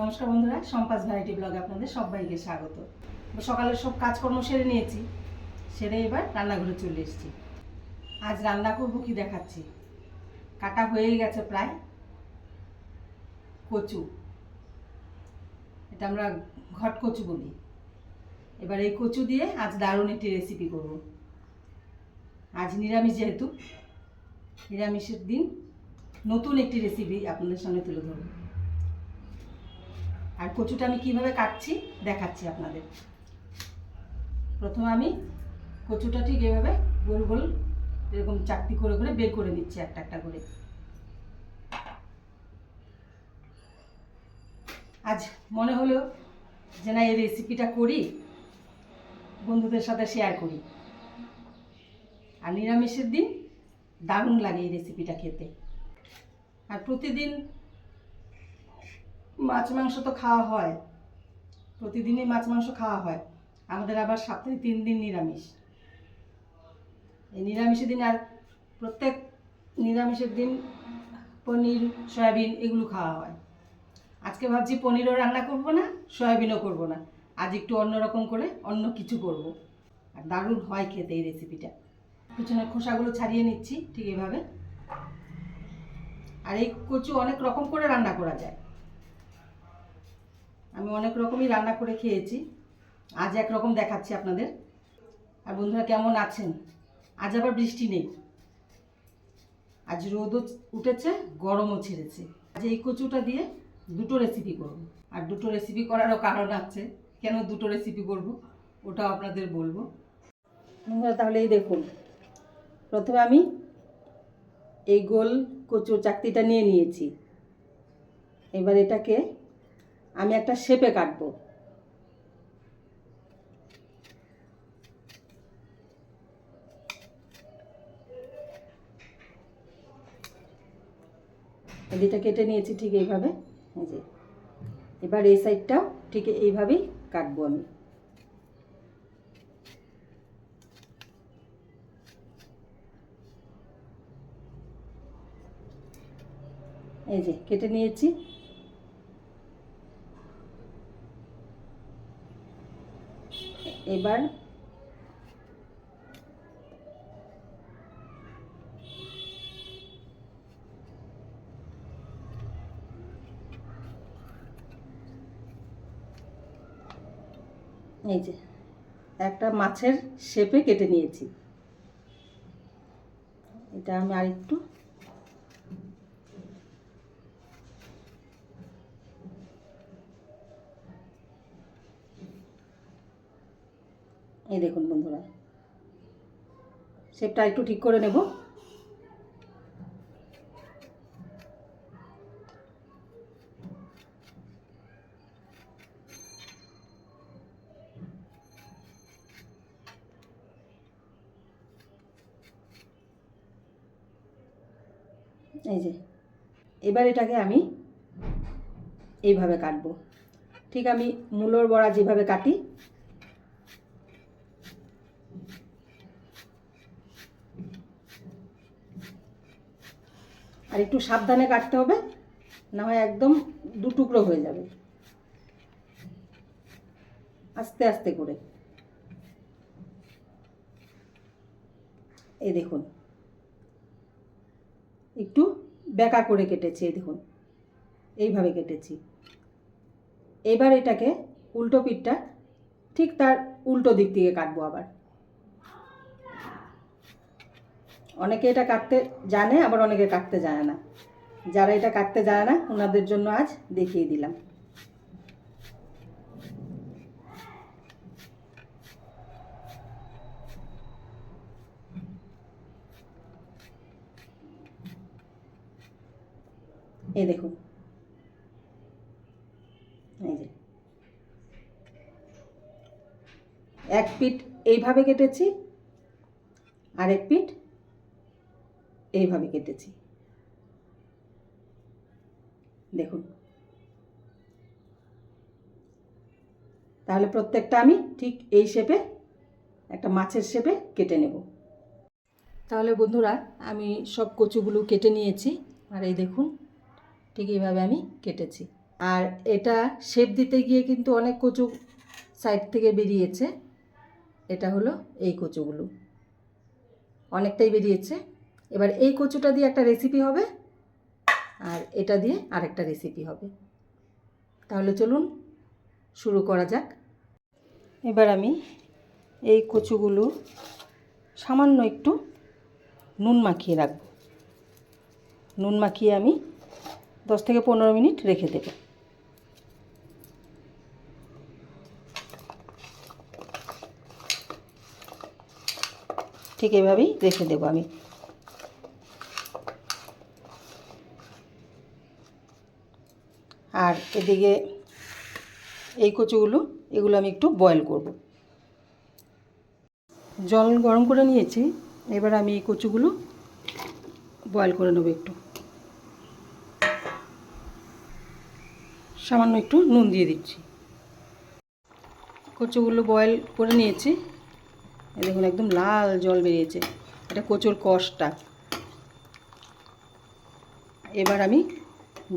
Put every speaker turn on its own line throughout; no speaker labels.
নমস্কার বন্ধুরা সম্পাস ভ্যারাইটি ব্লগে আপনাদের সবাইকে স্বাগত। সকালের সব কাজকর্ম সেরে নিয়েছি, সেরে এবার রান্নাঘরে চলে এসেছি। আজ রান্না করব কি দেখাচ্ছি? কাটা হয়েই গেছে প্রায় কচু। এটা আমরা ঘট কচু বলি। এবার এই কচু দিয়ে আজ দারুণ একটি রেসিপি করব। আজ নিরামিষ যেহেতু, নিরামিষের দিন নতুন একটি রেসিপি আপনাদের সামনে তুলে ধরবো। আর কচুটা আমি কীভাবে কাটছি দেখাচ্ছি আপনাদের। প্রথমে আমি কচুটা ঠিক এভাবে গোল গোল এরকম চাকতি করে করে বের করে নিচ্ছি একটা একটা করে। আজ মনে হলো যে না, এই রেসিপিটা করি, বন্ধুদের সাথে শেয়ার করি। আর নিরামিষের দিন দারুণ লাগে এই রেসিপিটা খেতে। আর প্রতিদিন মাছ, মাংস তো খাওয়া হয়। প্রতিদিনই মাছ, মাংস খাওয়া হয়। আমাদের আবার সপ্তাহে তিন দিন নিরামিষ। এই নিরামিষের দিন আর প্রত্যেক নিরামিষের দিন পনির, সয়াবিন এগুলো খাওয়া হয়। আজকে ভাবছি পনিরও রান্না করব না, সয়াবিনও করব না। আজ একটু অন্যরকম করে অন্য কিছু করব। আর দারুণ হয় খেতে এই রেসিপিটা পিছনের খোসাগুলো ছাড়িয়ে নিচ্ছি ঠিক এভাবে। আর এই কচু অনেক রকম করে রান্না করা যায়। আমি অনেক রকমই রান্না করে খেয়েছি। আজ একরকম দেখাচ্ছি আপনাদের। আর বন্ধুরা, কেমন আছেন? আজ আবার বৃষ্টি নেই। আজ রোদও উঠেছে, গরমও ছেড়েছে। আজ এই কচুটা দিয়ে দুটো রেসিপি করব। আর দুটো রেসিপি করারও কারণ আছে। কেন দুটো রেসিপি করব, ওটাও আপনাদের বলব। বন্ধুরা তাহলে এই দেখুন। প্রথমে আমি এই গোল কচুর চাকতিটা নিয়ে নিয়েছি। এবার এটাকে আমি একটা শেপে কাটবো। এদিকটা কেটে নিয়েছি ঠিক এইভাবে। এই যে। এবার এই সাইডটাও ঠিক এইভাবেই কাটবো আমি। এই যে, কেটে নিয়েছি। এবার এই যে একটা মাছের শেপে কেটে নিয়েছি। এটা আমি আরেকটু শেপটা একটু ঠিক করে নেব। এই যে, এবার এটাকে আমি এইভাবে কাটবো। ঠিক আমি মূলোর বড়া যেভাবে কাটি। আর একটু সাবধানে কাটতে হবে, না হয় একদম দু টুকরো হয়ে যাবে। আস্তে আস্তে করে। এই দেখুন। একটু বেঁকা করে কেটেছি, এই দেখুন। এইভাবে কেটেছি। এবার এটাকে উল্টো পিঠটা ঠিক তার উল্টো দিক থেকে কাটবো আবার। অনেকে এটা কাটতে জানে, আবার অনেকে কাটতে জানে না। যারা এটা কাটতে জানে না ওনাদের জন্য আজ দেখিয়ে দিলাম। এই দেখুন এক পিঠ এইভাবে কেটেছি আর এক পিঠ এইভাবে কেটেছি। দেখুন। তাহলে প্রত্যেকটা আমি ঠিক এই শেপে একটা মাছের শেপে কেটে নেব। তাহলে বন্ধুরা, আমি সব কচুগুলো কেটে নিয়েছি। আর এই দেখুন, ঠিক এইভাবে আমি কেটেছি। আর এটা শেপ দিতে গিয়ে কিন্তু অনেক কচু সাইড থেকে বেরিয়েছে। এটা হলো এই কচুগুলো। অনেকটাই বেরিয়েছে। এবার এই কচুটা দিয়ে একটা রেসিপি হবে আর এটা দিয়ে আরেকটা রেসিপি হবে। তাহলে চলুন শুরু করা যাক। এবার আমি এই কচুগুলো সামান্য একটু নুন মাখিয়ে রাখব। নুন মাখিয়ে আমি দশ থেকে পনেরো মিনিট রেখে দেব। ঠিক এভাবেই রেখে দেবো আমি। আর এদিকে এই কচুগুলো, এগুলো আমি একটু বয়েল করব। জল গরম করে নিয়েছি, এবার আমি এই কচুগুলো বয়েল করে নেব একটু। সামান্য একটু নুন দিয়ে দিচ্ছি। কচুগুলো বয়েল করে নিয়েছি। দেখুন, একদম লাল জল বেরিয়েছে। এটা কচুর কষটা এবার আমি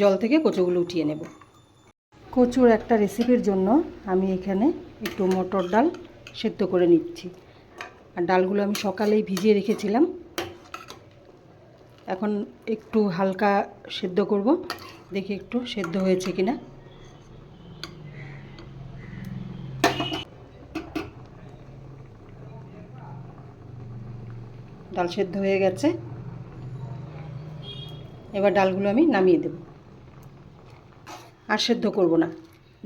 জল থেকে কচুগুলো উঠিয়ে নেব। কচুর একটা রেসিপির জন্য আমি এখানে একটু মটর ডাল সেদ্ধ করে নিচ্ছি। আর ডালগুলো আমি সকালেই ভিজিয়ে রেখেছিলাম। এখন একটু হালকা সেদ্ধ করব। দেখি একটু সেদ্ধ হয়েছে কিনা। ডাল সেদ্ধ হয়ে গেছে। এবার ডালগুলো আমি নামিয়ে দেব। আর সেদ্ধ করব না।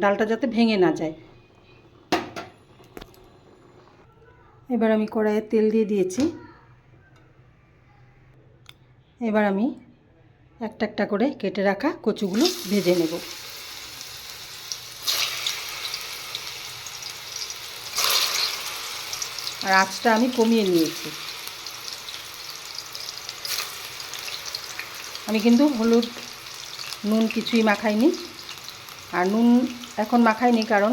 ডালটা যাতে ভেঙে না যায়। এবার আমি কড়াইয়ে তেল দিয়ে দিয়েছি। এবার আমি একটা একটা করে কেটে রাখা কচুগুলো ভেজে নেব। আর আঁচটা আমি কমিয়ে নিয়েছি। আমি কিন্তু হলুদ, নুন কিছুই মাখাইনি। আর নুন এখন মাখাইনি, কারণ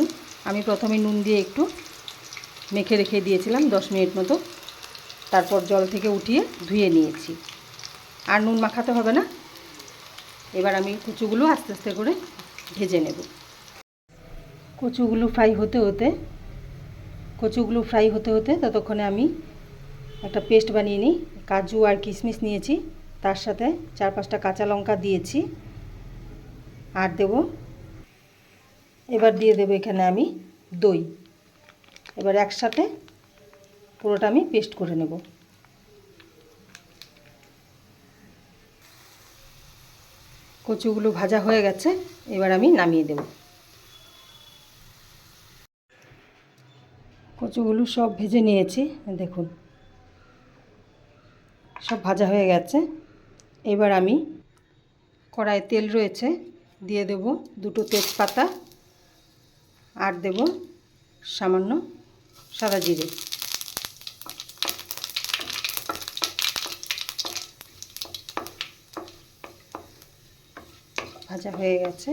আমি প্রথমে নুন দিয়ে একটু মেখে রেখে দিয়েছিলাম দশ মিনিট মতো। তারপর জল থেকে উঠিয়ে ধুয়ে নিয়েছি। আর নুন মাখাতে হবে না। এবার আমি কচুগুলো আস্তে আস্তে করে ভেজে নেব। কচুগুলো ফ্রাই হতে হতে, কচুগুলো ফ্রাই হতে হতে ততক্ষণে আমি একটা পেস্ট বানিয়ে নিই। কাজু আর কিশমিশ নিয়েছি। তার সাথে চার পাঁচটা কাঁচা লঙ্কা দিয়েছি। আর দেব এবার দিয়ে দেবো এখানে আমি দই। এবার একসাথে পুরোটা আমি পেস্ট করে নেব। কচুগুলো ভাজা হয়ে গেছে, এবার আমি নামিয়ে দেব। কচুগুলো সব ভেজে নিয়েছি, দেখুন। সব ভাজা হয়ে গেছে। এবার আমি কড়াই তেল রয়েছে, দিয়ে দেব দুটো তেজপাতা। আর দেব সামান্য সাদা জিরে। ভাজা হয়ে গেছে।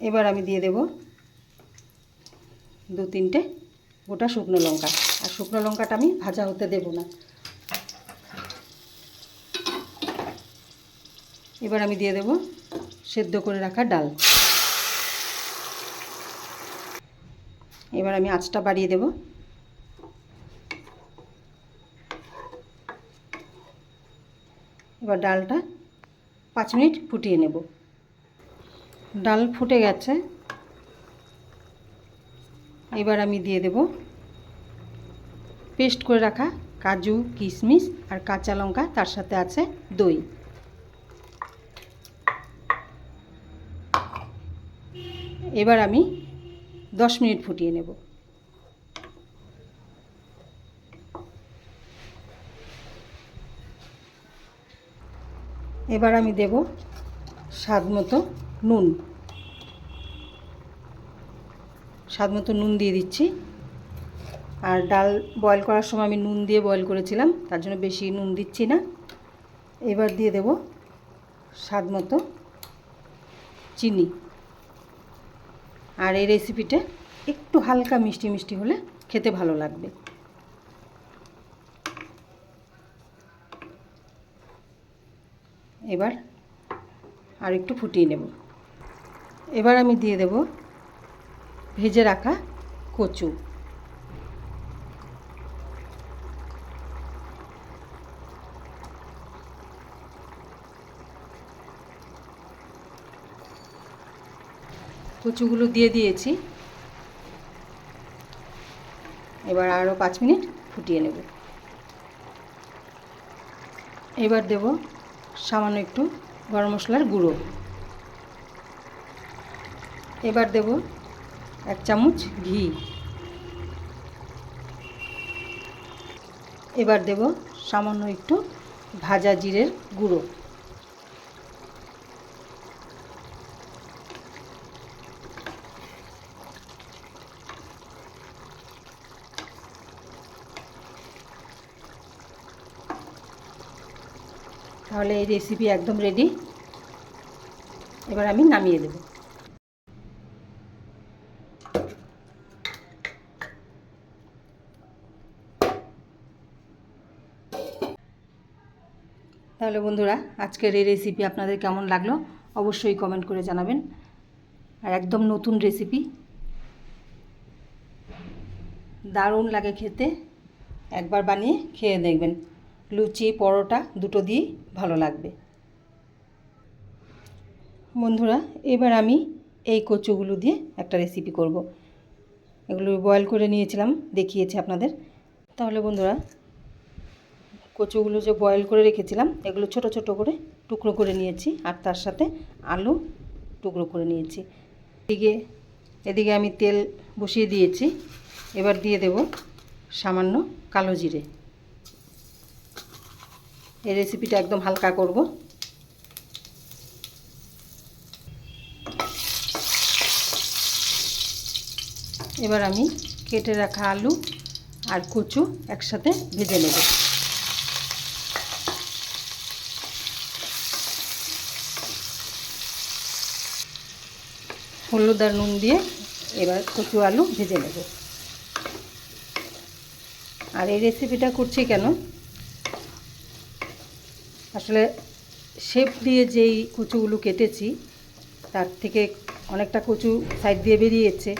এবার আমি দিয়ে দেব দু তিনটে গোটা শুকনো লঙ্কা। আর শুকনো লঙ্কাটা আমি ভাজা হতে দেব না। এবার আমি দিয়ে দেব সেদ্ধ করে রাখা ডাল। এবার আমি আঁচটা বাড়িয়ে দেব। এবার ডালটা পাঁচ মিনিট ফুটিয়ে নেব। ডাল ফুটে গেছে। এবার আমি দিয়ে দেব পেস্ট করে রাখা কাজু, কিশমিশ আর কাঁচা লঙ্কা, তার সাথে আছে দই। এবার আমি দশ মিনিট ফুটিয়ে নেব। এবার আমি দেব স্বাদ মতো নুন। স্বাদ মতো নুন দিয়ে দিচ্ছি। আর ডাল বয়েল করার সময় আমি নুন দিয়ে বয়েল করেছিলাম, তার জন্য বেশি নুন দিচ্ছি না। এবার দিয়ে দেব স্বাদ মতো চিনি। আর এই রেসিপিটা একটু হালকা মিষ্টি মিষ্টি হলে খেতে ভালো লাগবে। এবার আর একটু ফুটিয়ে নেব। এবার আমি দিয়ে দেব ভেজে রাখা কচু। কচুগুলো দিয়ে দিয়েছি। এবার আরও পাঁচ মিনিট ফুটিয়ে নেব। এবার দেব সামান্য একটু গরম মশলার গুঁড়ো। এবার দেব এক চামচ ঘি। এবার দেব সামান্য একটু ভাজা জিরের গুঁড়ো। তাহলে এই রেসিপি একদম রেডি এবার আমি নামিয়ে দেব। তাহলে বন্ধুরা, আজকের এই রেসিপি আপনাদের কেমন লাগল অবশ্যই কমেন্ট করে জানাবেন। আর একদম নতুন রেসিপি দারুণ লাগে খেতে। একবার বানিয়ে খেয়ে দেখবেন। লুচি, পরোটা দুটো দিয়েই ভালো লাগবে। বন্ধুরা, এবার আমি এই কচুগুলো দিয়ে একটা রেসিপি করব। এগুলো বয়েল করে নিয়েছিলাম, দেখিয়েছি আপনাদের। তাহলে বন্ধুরা, কচুগুলো যে বয়েল করে রেখেছিলাম, এগুলো ছোট ছোট করে টুকরো করে নিয়েছি আর তার সাথে আলু টুকরো করে নিয়েছি। এদিকে এদিকে আমি তেল বসিয়ে দিয়েছি। এবার দিয়ে দেব সামান্য কালো জিরে। এই রেসিপিটা একদম হালকা করব। এবার আমি কেটে রাখা আলু আর কচু একসাথে ভেজে নেব। হলুদ আর নুন দিয়ে এবার কচু আলু ভেজে নেব। আর এই রেসিপিটা করছি কেন? আসলে শেপ দিয়ে যেই কচুগুলো কেটেছি, তার থেকে অনেকটা কচু সাইড দিয়ে বেরিয়েছে।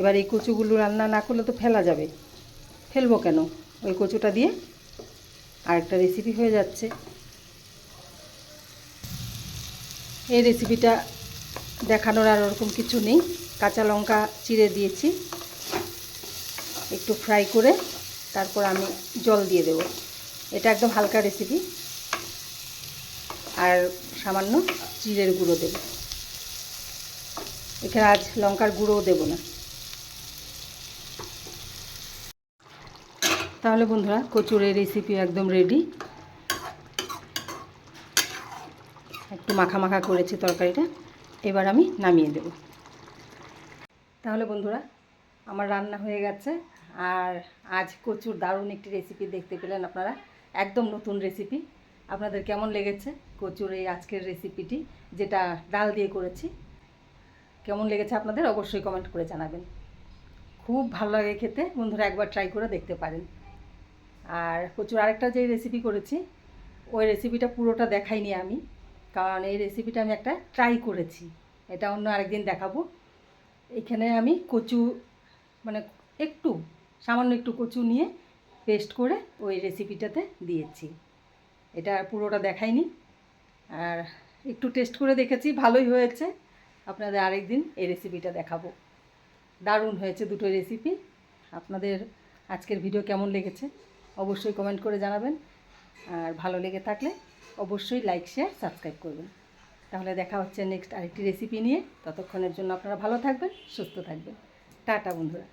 এবার এই কচুগুলো রান্না না করলে তো ফেলা যাবে। ফেলব কেন? ওই কচুটা দিয়ে আরেকটা রেসিপি হয়ে যাচ্ছে। এই রেসিপিটা দেখানোর আর ওরকম কিছু নেই। কাঁচা লঙ্কা চিড়ে দিয়েছি। একটু ফ্রাই করে তারপর আমি জল দিয়ে দেব। এটা একদম হালকা রেসিপি আর সামান্য জিরের গুঁড়ো দেব। এখানে আজ লঙ্কার গুঁড়োও দেব না। তাহলে বন্ধুরা, কচুরের রেসিপি একদম রেডি একটু মাখা মাখা করেছি তরকারিটা, এবার আমি নামিয়ে দেব। তাহলে বন্ধুরা, আমার রান্না হয়ে গেছে। আর আজ কচুর দারুণ একটি রেসিপি দেখতে পেলেন আপনারা। একদম নতুন রেসিপি আপনাদের কেমন লেগেছে কচুর এই আজকের রেসিপিটি যেটা ডাল দিয়ে করেছি? কেমন লেগেছে আপনাদের অবশ্যই কমেন্ট করে জানাবেন। খুব ভালো লাগে খেতে, বন্ধুরা একবার ট্রাই করে দেখতে পারেন। আর কচুর আরেকটা যে রেসিপি করেছি, ওই রেসিপিটা পুরোটা দেখাইনি আমি, কারণ এই রেসিপিটা আমি একটা ট্রাই করেছি। এটা অন্য আরেকদিন দেখাবো। এখানে আমি কচু মানে একটু, সামান্য একটু কচু নিয়ে পেস্ট করে ওই রেসিপিটাতে দিয়েছি। এটা পুরোটা দেখাইনি। আর একটু টেস্ট করে দেখেছি, ভালোই হয়েছে। আপনাদের আরেকদিন এই রেসিপিটা দেখাবো। দারুণ হয়েছে দুটো রেসিপি আপনাদের আজকের ভিডিও কেমন লেগেছে অবশ্যই কমেন্ট করে জানাবেন। আর ভালো লেগে থাকলে অবশ্যই লাইক শেয়ার সাবস্ক্রাইব করবেন। তাহলে দেখা হচ্ছে নেক্সট আরেকটি রেসিপি নিয়ে। ততক্ষণের জন্য আপনারা ভালো থাকবেন, সুস্থ থাকবেন। টাটা বন্ধুরা।